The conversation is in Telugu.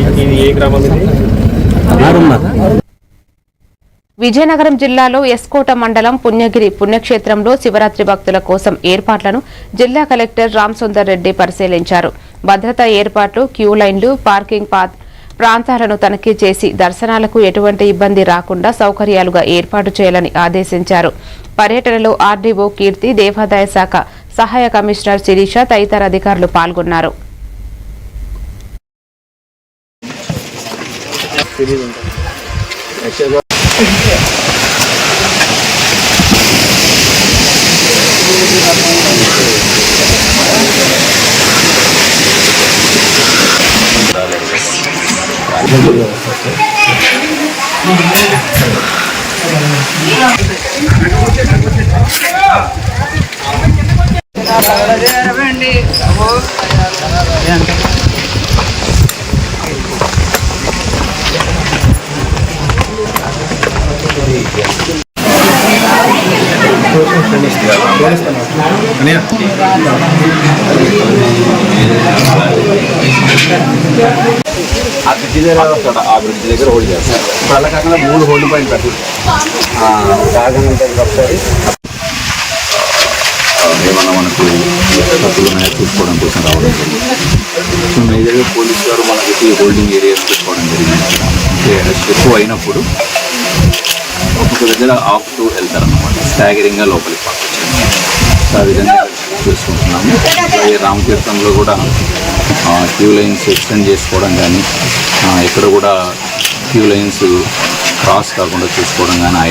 ఇది ఏ గ్రామం ఇది? విజయనగరం జిల్లాలో ఎస్కోట మండలం పుణ్యగిరి పుణ్యక్షేత్రంలో శివరాత్రి భక్తుల కోసం ఏర్పాట్లను జిల్లా కలెక్టర్ రామసుందర్ రెడ్డి పరిశీలించారు. భద్రతా ఏర్పాట్లు క్యూ లైన్లు పార్కింగ్ పాత్ ప్రాంతాలను తనిఖీ చేసి దర్శనాలకు ఎటువంటి ఇబ్బంది రాకుండా సౌకర్యాలుగా ఏర్పాటు చేయాలని ఆదేశించారు. పర్యటనలో ఆర్డీఓ కీర్తి దేవాదాయ శాఖ సహాయ కమిషనర్ శిరీష తదితర అధికారులు పాల్గొన్నారు. తెలియదు యాక్చువల్గా అంటే ఆ బ్రిడ్జి దగ్గర వస్తాడు ఆ బ్రిడ్జి దగ్గర హోల్డ్ చేస్తారు ఇప్పుడు అలా కాకుండా మూడు హోల్డ్ పాయింట్ పెట్టాలి జాగం ఒకసారి. ఏమన్నా మనకు తప్పులు ఉన్నాయో చూసుకోవడం కోసం రావడం జరిగింది. సో మేజర్గా పోలీస్ గారు మనకి హోల్డింగ్ ఏరియా పెట్టుకోవడం జరిగింది. ఎక్కువ అయినప్పుడు ఒక్కొక్క దగ్గర ఆపుతూ వెళ్తారు అనమాట స్టాగరింగ్గా లోపలికి పంపించారు ఆ విధంగా చూసుకుంటున్నాము. అలాగే రామతీర్థంలో కూడా క్యూ లైన్స్ ఎక్స్టెండ్ చేసుకోవడం కానీ ఇక్కడ కూడా క్యూ లైన్స్ క్రాస్ కాకుండా చూసుకోవడం కానీ ఆ